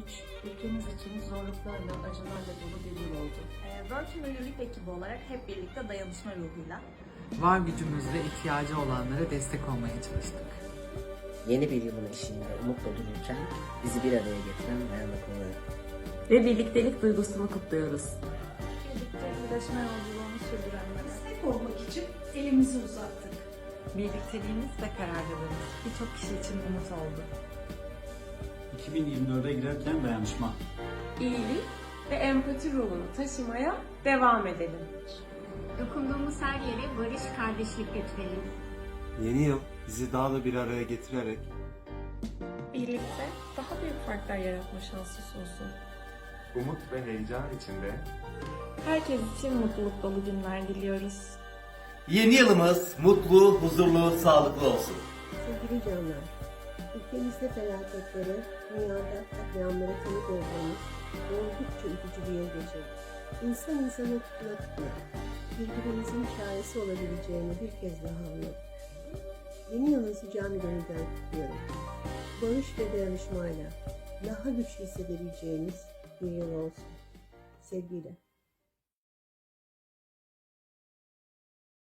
için zorluklarla, acılarla dolu bir yıl oldu. Ee, Working Relief ekibi olarak hep birlikte dayanışma ruhuyla Var gücümüzle ihtiyacı olanlara destek olmaya çalıştık. Yeni bir yılın eşiğinde umutla dururken bizi bir araya getiren dayanıklılığı. Ve birliktelik duygusunu kutluyoruz. birlikte iyileşme yolculuğunu sürdürenlere destek olmak için elimizi uzattık. Birlikteliğimiz ve kararlılığımız birçok kişi için umut oldu. 2024'e girerken dayanışma. İyilik ve empati ruhunu taşımaya devam edelim. Dokunduğumuz her yere barış, kardeşlik getirelim. Yeni yıl bizi daha da bir araya getirerek Birlikte daha büyük farklar yaratma şansı sunsun. umut ve heyecan içinde Herkes için mutluluk dolu günler diliyoruz. Yeni yılımız mutlu, huzurlu, sağlıklı olsun. Sevgili canlar, ülkemizde felaketleri, dünyada katliamlara tanık olduğumuz oldukça üzücü bir yıl geçirdik. İnsan insana tutuna tutuna, birbirimizin çaresi olabileceğini bir kez daha anladık. Yeni yılınızı canı gönülden kutluyorum. Barış ve dayanışmayla daha güçlü hissedebileceğiniz bir yıl olsun. Sevgiyle.